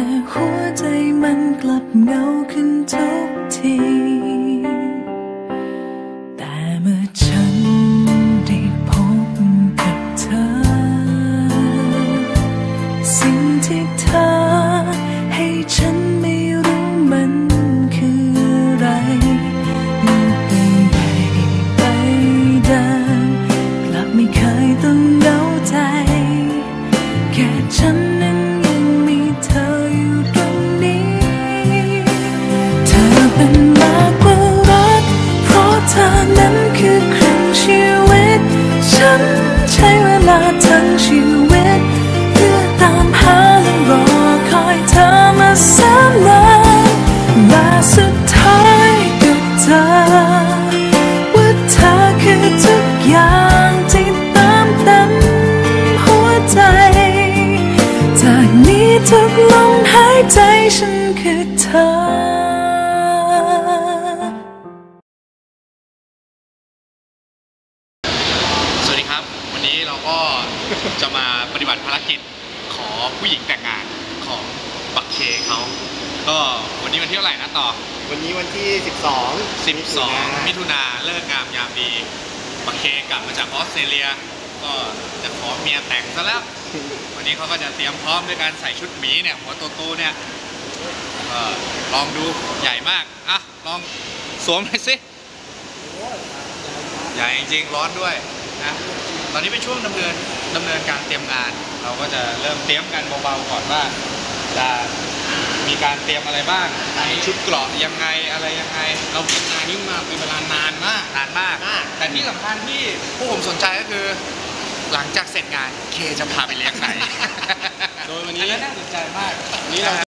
แต่หัวใจมันกลับเงาขึ้นทุกที แต่เมื่อฉันได้พบกับเธอ สิ่งที่เธอให้ฉันไม่รู้มันคืออะไรโลกใบใหญ่ใบเดิมกลับไม่เคยต้องเหงาใจ แค่ฉัน เธอเป็นมากกว่ารัก เพราะเธอนั้นคือครึ่งชีวิต ฉันใช้เวลาทั้งชีวิต เพื่อตามหาและรอคอยเธอมาแสนนานและสุดท้ายก็เจอว่าเธอคือทุกอย่างที่ติมเต็มหัวใจ จากนี้ทุกลมหายใจฉันคือเธอ จะมาปฏิบัติภารกิจขอผู้หญิงแต่งงานของบักเคเขาก็วันนี้วันที่เท่าไหร่นะต่อ วันนี้วันที่ 12 12 มิถุนาเลิกงามยามดีบักเคกลับมาจากออสเตรเลีย ก็จะขอเมียแต่งซะแล้ววันนี้เขาก็จะเตรียมพร้อมด้วยการใส่ชุดหมีเนี่ยหัวโตๆเนี่ยเออลองดูใหญ่มากอะลองสวมหน่อยสิใหญ่จริงๆร้อนด้วยนะตอนนี้เป็นช่วงดำเนิน ดำเนินการเตรียมงาน เราก็จะเริ่มเตรียมกันเบาๆก่อนว่าจะมีการเตรียมอะไรบ้างมีชุดเกราะยังไงอะไรยังไง เราเตรียมงานนี้มาเป็นเวลานานมากนานมาก แต่ที่สำคัญที่ผู้ผมสนใจก็คือ หลังจากเสร็จงานเคจะพาไปเลี้ยงไหน โดยวันนี้อัน่าสนใจมากวันนี้เรา